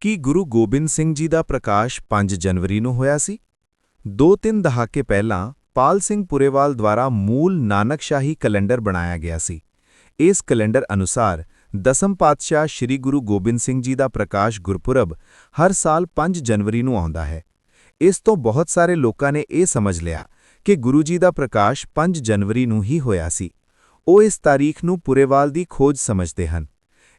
ਕੀ ਗੁਰੂ ਗੋਬਿੰਦ ਸਿੰਘ ਜੀ ਦਾ ਪ੍ਰਕਾਸ਼ 5 ਜਨਵਰੀ ਨੂੰ ਹੋਇਆ ਸੀ? ਦੋ ਤਿੰਨ ਦਹਾਕੇ ਪਹਿਲਾਂ ਪਾਲ ਸਿੰਘ ਪੁਰੇਵਾਲ ਦੁਆਰਾ ਮੂਲ ਨਾਨਕਸ਼ਾਹੀ ਕੈਲੰਡਰ ਬਣਾਇਆ ਗਿਆ ਸੀ। ਇਸ ਕੈਲੰਡਰ ਅਨੁਸਾਰ ਦਸਮ ਪਾਤਸ਼ਾਹ ਸ੍ਰੀ ਗੁਰੂ ਗੋਬਿੰਦ ਸਿੰਘ ਜੀ ਦਾ ਪ੍ਰਕਾਸ਼ ਗੁਰਪੁਰਬ ਹਰ ਸਾਲ 5 ਜਨਵਰੀ ਨੂੰ ਆਉਂਦਾ ਹੈ। ਇਸ ਤੋਂ ਬਹੁਤ ਸਾਰੇ ਲੋਕਾਂ ਨੇ ਇਹ ਸਮਝ ਲਿਆ ਕਿ ਗੁਰੂ ਜੀ ਦਾ ਪ੍ਰਕਾਸ਼ 5 ਜਨਵਰੀ ਨੂੰ ਹੀ ਹੋਇਆ ਸੀ। ਉਹ ਇਸ ਤਾਰੀਖ ਨੂੰ ਪੁਰੇਵਾਲ ਦੀ ਖੋਜ ਸਮਝਦੇ ਹਨ।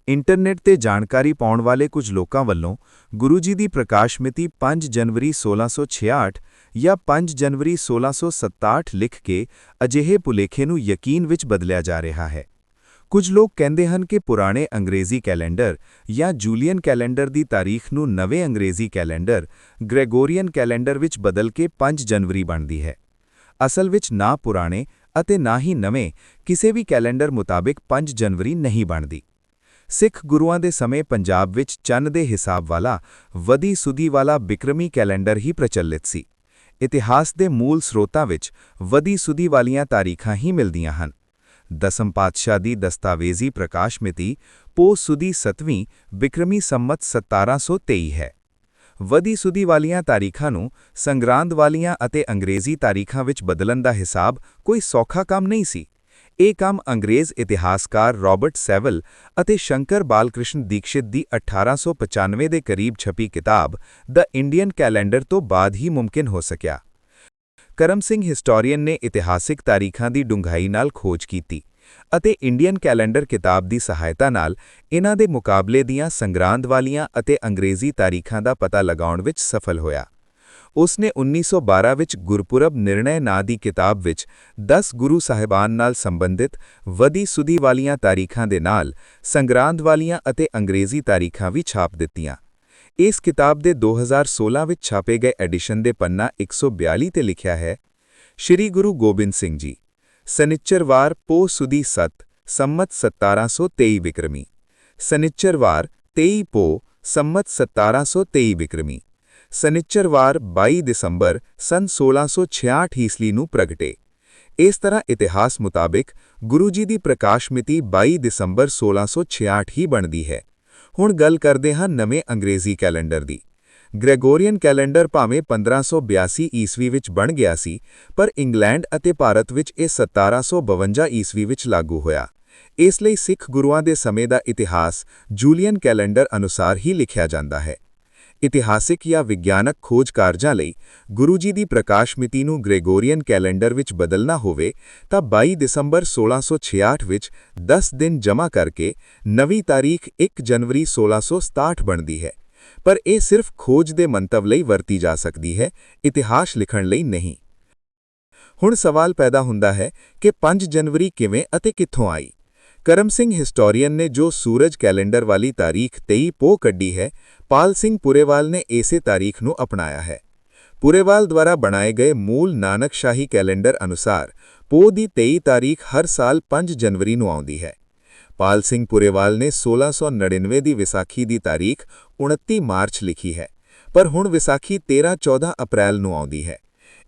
ਇੰਟਰਨੈਟ ਤੇ ਜਾਣਕਾਰੀ ਪਾਉਣ ਵਾਲੇ ਕੁਝ ਲੋਕਾਂ ਵੱਲੋਂ ਗੁਰੂ ਜੀ ਦੀ ਪ੍ਰਕਾਸ਼ ਮਿਤੀ 5 ਜਨਵਰੀ 1666 ਜਾਂ 5 ਜਨਵਰੀ 1667 ਲਿਖ ਕੇ ਅਜਿਹੇ ਭੁਲੇਖੇ ਨੂੰ ਯਕੀਨ ਵਿੱਚ ਬਦਲਿਆ ਜਾ ਰਿਹਾ ਹੈ। ਕੁਝ ਲੋਕ ਕਹਿੰਦੇ ਹਨ ਕਿ ਪੁਰਾਣੇ ਅੰਗਰੇਜ਼ੀ ਕੈਲੰਡਰ ਜਾਂ ਜੂਲੀਅਨ ਕੈਲੰਡਰ ਦੀ ਤਾਰੀਖ ਨੂੰ ਨਵੇਂ ਅੰਗਰੇਜ਼ੀ ਕੈਲੰਡਰ, ਗ੍ਰੈਗੋਰੀਅਨ ਕੈਲੰਡਰ ਵਿੱਚ ਬਦਲ ਕੇ 5 ਜਨਵਰੀ ਬਣਦੀ ਹੈ। ਅਸਲ ਵਿੱਚ ਨਾ ਪੁਰਾਣੇ ਅਤੇ ਨਾ ਹੀ ਨਵੇਂ ਕਿਸੇ ਵੀ ਕੈਲੰਡਰ ਮੁਤਾਬਿਕ 5 ਜਨਵਰੀ ਨਹੀਂ ਬਣਦੀ। ਸਿੱਖ ਗੁਰੂਆਂ ਦੇ ਸਮੇਂ ਪੰਜਾਬ ਵਿੱਚ ਚੰਨ ਦੇ ਹਿਸਾਬ ਵਾਲਾ ਵਦੀ ਸੁਦੀ ਵਾਲਾ ਬਿਕਰਮੀ ਕੈਲੰਡਰ ਹੀ ਪ੍ਰਚਲਿਤ ਸੀ। ਇਤਿਹਾਸ ਦੇ ਮੂਲ ਸਰੋਤਾਂ ਵਿੱਚ ਵਦੀ ਸੁਦੀ ਵਾਲੀਆਂ ਤਾਰੀਖਾਂ ਹੀ ਮਿਲਦੀਆਂ ਹਨ। ਦਸਮ ਪਾਤਸ਼ਾਹ ਦੀ ਦਸਤਾਵੇਜ਼ੀ ਪ੍ਰਕਾਸ਼ ਮਿਤੀ ਪੋ ਸੁਦੀ 7ਵੀਂ ਬਿਕਰਮੀ ਸੰਮਤ 1723 ਹੈ। ਵਦੀ ਸੁਦੀ ਵਾਲੀਆਂ ਤਾਰੀਖਾਂ ਨੂੰ ਸੰਗਰਾਂਦ ਵਾਲੀਆਂ ਅਤੇ ਅੰਗਰੇਜ਼ੀ ਤਾਰੀਖਾਂ ਵਿੱਚ ਬਦਲਣ ਦਾ ਹਿਸਾਬ ਕੋਈ ਸੌਖਾ ਕੰਮ ਨਹੀਂ ਸੀ। ਇਹ ਕੰਮ ਅੰਗਰੇਜ਼ ਇਤਿਹਾਸਕਾਰ ਰਾਬਰਟ ਸੈਵਲ ਅਤੇ ਸ਼ੰਕਰ ਬਾਲਕ੍ਰਿਸ਼ਨ ਦੀਕਸ਼ਿਤ ਦੀ 1895 ਦੇ ਕਰੀਬ ਛਪੀ ਕਿਤਾਬ ਦ ਇੰਡੀਅਨ ਕੈਲੰਡਰ ਤੋਂ ਬਾਅਦ ਹੀ ਮੁਮਕਿਨ ਹੋ ਸਕਿਆ। ਕਰਮ ਸਿੰਘ ਹਿਸਟੋਰੀਅਨ ਨੇ ਇਤਿਹਾਸਿਕ ਤਾਰੀਖਾਂ ਦੀ ਡੂੰਘਾਈ ਨਾਲ ਖੋਜ ਕੀਤੀ ਅਤੇ ਇੰਡੀਅਨ ਕੈਲੰਡਰ ਕਿਤਾਬ ਦੀ ਸਹਾਇਤਾ ਨਾਲ ਇਹਨਾਂ ਦੇ ਮੁਕਾਬਲੇ ਦੀਆਂ ਸੰਗਰਾਂਦ ਵਾਲੀਆਂ ਅਤੇ ਅੰਗਰੇਜ਼ੀ ਤਾਰੀਖਾਂ ਦਾ ਪਤਾ ਲਗਾਉਣ ਵਿੱਚ ਸਫਲ ਹੋਇਆ। ਉਸ ਨੇ 1912 ਵਿੱਚ ਗੁਰਪੁਰਬ ਨਿਰਣੈ ਨਾਂ ਦੀ ਕਿਤਾਬ ਵਿੱਚ 10 ਗੁਰੂ ਸਾਹਿਬਾਨ ਨਾਲ ਸੰਬੰਧਿਤ ਵਦੀ ਸੁਦੀ ਵਾਲੀਆਂ ਤਾਰੀਖਾਂ ਦੇ ਨਾਲ ਸੰਗਰਾਂਦ ਵਾਲੀਆਂ ਅਤੇ ਅੰਗਰੇਜ਼ੀ ਤਾਰੀਖਾਂ ਵੀ ਛਾਪ ਦਿੱਤੀਆਂ। ਇਸ ਕਿਤਾਬ ਦੇ 2016 ਵਿੱਚ ਛਾਪੇ ਗਏ ਐਡੀਸ਼ਨ ਦੇ ਪੰਨਾ 142 ਤੇ ਲਿਖਿਆ ਹੈ, ਸ਼੍ਰੀ ਗੁਰੂ ਗੋਬਿੰਦ ਸਿੰਘ ਜੀ, ਸਨਿਚਰਵਾਰ ਪੋ ਸੁਦੀ ਸਤ, ਸੰਮਤ 1723 ਵਿਕਰਮੀ, ਸਨਿਚਰਵਾਰ 23 ਪੋ, ਸੰਮਤ 1723 ਵਿਕਰਮੀ ਸਨਿਚਰਵਾਰ 22 ਦਸੰਬਰ ਸਨ 1666 ਈਸਵੀ ਨੂੰ ਪ੍ਰਗਟੇ। ਇਸ ਤਰ੍ਹਾਂ ਇਤਿਹਾਸ ਮੁਤਾਬਿਕ ਗੁਰੂ ਜੀ ਦੀ ਪ੍ਰਕਾਸ਼ ਮਿਤੀ 22 ਦਸੰਬਰ 1666 ਹੀ ਬਣਦੀ ਹੈ। ਹੁਣ ਗੱਲ ਕਰਦੇ ਹਾਂ ਨਵੇਂ ਅੰਗਰੇਜ਼ੀ ਕੈਲੰਡਰ ਦੀ। ਗ੍ਰੈਗੋਰੀਅਨ ਕੈਲੰਡਰ ਭਾਵੇਂ 1582 ਈਸਵੀ ਵਿੱਚ ਬਣ ਗਿਆ ਸੀ, ਪਰ ਇੰਗਲੈਂਡ ਅਤੇ ਭਾਰਤ ਵਿੱਚ ਇਹ 1752 ਈਸਵੀ ਵਿੱਚ ਲਾਗੂ ਹੋਇਆ। ਇਸ ਲਈ ਸਿੱਖ ਗੁਰੂਆਂ ਦੇ ਸਮੇਂ ਦਾ ਇਤਿਹਾਸ ਜੂਲੀਅਨ ਕੈਲੰਡਰ ਅਨੁਸਾਰ ਹੀ ਲਿਖਿਆ ਜਾਂਦਾ ਹੈ। ਇਤਿਹਾਸਿਕ ਜਾਂ ਵਿਗਿਆਨਕ ਖੋਜ ਕਾਰਜਾਂ ਲਈ ਗੁਰੂ ਜੀ ਦੀ ਪ੍ਰਕਾਸ਼ ਮਿਤੀ ਨੂੰ ਗ੍ਰੈਗੋਰੀਅਨ ਕੈਲੰਡਰ ਵਿੱਚ ਬਦਲਣਾ ਹੋਵੇ, ਤਾਂ 22 ਦਸੰਬਰ 1666 ਵਿੱਚ 10 ਦਿਨ ਜਮ੍ਹਾਂ ਕਰਕੇ ਨਵੀਂ ਤਾਰੀਖ 1 ਜਨਵਰੀ 1667 ਬਣਦੀ ਹੈ। ਪਰ ਇਹ ਸਿਰਫ ਖੋਜ ਦੇ ਮੰਤਵ ਲਈ ਵਰਤੀ ਜਾ ਸਕਦੀ ਹੈ, ਇਤਿਹਾਸ ਲਿਖਣ ਲਈ ਨਹੀਂ। ਹੁਣ ਸਵਾਲ ਪੈਦਾ ਹੁੰਦਾ ਹੈ ਕਿ 5 ਜਨਵਰੀ ਕਿਵੇਂ ਅਤੇ ਕਿੱਥੋਂ ਆਈ? ਕਰਮ ਸਿੰਘ ਹਿਸਟੋਰੀਅਨ ਨੇ ਜੋ ਸੂਰਜ ਕੈਲੰਡਰ ਵਾਲੀ ਤਾਰੀਖ 23 ਪੋ ਕੱਢੀ ਹੈ, ਪਾਲ ਸਿੰਘ ਪੁਰੇਵਾਲ ਨੇ ਇਸੇ ਤਾਰੀਖ ਨੂੰ ਅਪਣਾਇਆ ਹੈ। ਪੁਰੇਵਾਲ ਦੁਆਰਾ ਬਣਾਏ ਗਏ ਮੂਲ ਨਾਨਕਸ਼ਾਹੀ ਕੈਲੰਡਰ ਅਨੁਸਾਰ ਪੋ ਦੀ 23 ਤਾਰੀਖ ਹਰ ਸਾਲ 5 ਜਨਵਰੀ ਨੂੰ ਆਉਂਦੀ ਹੈ। ਪਾਲ ਸਿੰਘ ਪੁਰੇਵਾਲ ਨੇ 1699 ਦੀ ਵਿਸਾਖੀ ਦੀ ਤਾਰੀਖ 29 ਮਾਰਚ ਲਿਖੀ ਹੈ, ਪਰ ਹੁਣ ਵਿਸਾਖੀ 13-14 ਅਪ੍ਰੈਲ ਨੂੰ ਆਉਂਦੀ ਹੈ।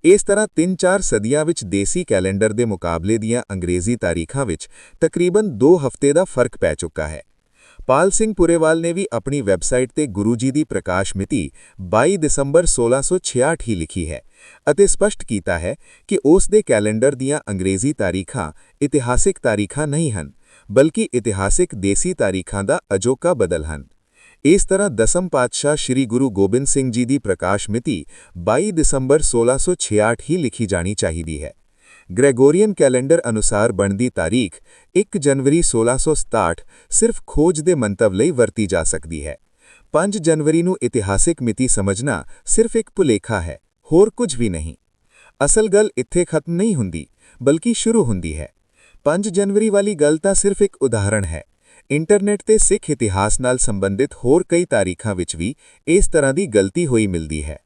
ਇਸ ਤਰ੍ਹਾਂ 3-4 ਸਦੀਆਂ ਵਿੱਚ ਦੇਸੀ ਕੈਲੰਡਰ ਦੇ ਮੁਕਾਬਲੇ ਦੀਆਂ ਅੰਗਰੇਜ਼ੀ ਤਾਰੀਖਾਂ ਵਿੱਚ ਤਕਰੀਬਨ 2 ਹਫ਼ਤੇ ਦਾ ਫ਼ਰਕ ਪੈ ਚੁੱਕਾ ਹੈ। ਪਾਲ ਸਿੰਘ ਪੁਰੇਵਾਲ ਨੇ ਵੀ ਆਪਣੀ ਵੈਬਸਾਈਟ ਤੇ ਗੁਰੂ ਜੀ ਦੀ ਪ੍ਰਕਾਸ਼ ਮਿਤੀ 22 ਦਸੰਬਰ 1666 ਹੀ ਲਿਖੀ ਹੈ ਅਤੇ ਸਪਸ਼ਟ ਕੀਤਾ ਹੈ ਕਿ ਉਸ ਦੇ ਕੈਲੰਡਰ ਦੀਆਂ ਅੰਗਰੇਜ਼ੀ ਤਾਰੀਖਾਂ ਇਤਿਹਾਸਿਕ ਤਾਰੀਖਾਂ ਨਹੀਂ ਹਨ, ਬਲਕਿ ਇਤਿਹਾਸਿਕ ਦੇਸੀ ਤਾਰੀਖਾਂ ਦਾ ਅਜੋਕਾ ਬਦਲ ਹਨ। ਇਸ ਤਰ੍ਹਾਂ ਦਸਮ ਪਾਤਸ਼ਾਹ ਸ੍ਰੀ ਗੁਰੂ ਗੋਬਿੰਦ ਸਿੰਘ ਜੀ ਦੀ ਪ੍ਰਕਾਸ਼ ਮਿਤੀ 22 ਦਸੰਬਰ 1666 ਹੀ ਲਿਖੀ ਜਾਣੀ ਚਾਹੀਦੀ ਹੈ। ਗ੍ਰੈਗੋਰੀਅਨ ਕੈਲੰਡਰ ਅਨੁਸਾਰ ਬਣਦੀ ਤਾਰੀਖ 1 ਜਨਵਰੀ 1667 ਸਿਰਫ ਖੋਜ ਦੇ ਮੰਤਵ ਲਈ ਵਰਤੀ ਜਾ ਸਕਦੀ ਹੈ। 5 ਜਨਵਰੀ ਨੂੰ ਇਤਿਹਾਸਿਕ ਮਿਤੀ ਸਮਝਣਾ ਸਿਰਫ ਇੱਕ ਭੁਲੇਖਾ ਹੈ, ਹੋਰ ਕੁਝ ਵੀ ਨਹੀਂ। ਅਸਲ ਗੱਲ ਇੱਥੇ ਖਤਮ ਨਹੀਂ ਹੁੰਦੀ, ਬਲਕਿ ਸ਼ੁਰੂ ਹੁੰਦੀ ਹੈ। 5 ਜਨਵਰੀ ਵਾਲੀ ਗੱਲ ਤਾਂ ਸਿਰਫ ਇੱਕ ਉਦਾਹਰਣ ਹੈ। ਇੰਟਰਨੈਟ ਤੇ ਸਿੱਖ ਇਤਿਹਾਸ ਨਾਲ ਸੰਬੰਧਿਤ ਹੋਰ ਕਈ ਤਾਰੀਖਾਂ ਵਿੱਚ ਵੀ ਇਸ ਤਰ੍ਹਾਂ ਦੀ ਗਲਤੀ ਹੋਈ ਮਿਲਦੀ ਹੈ।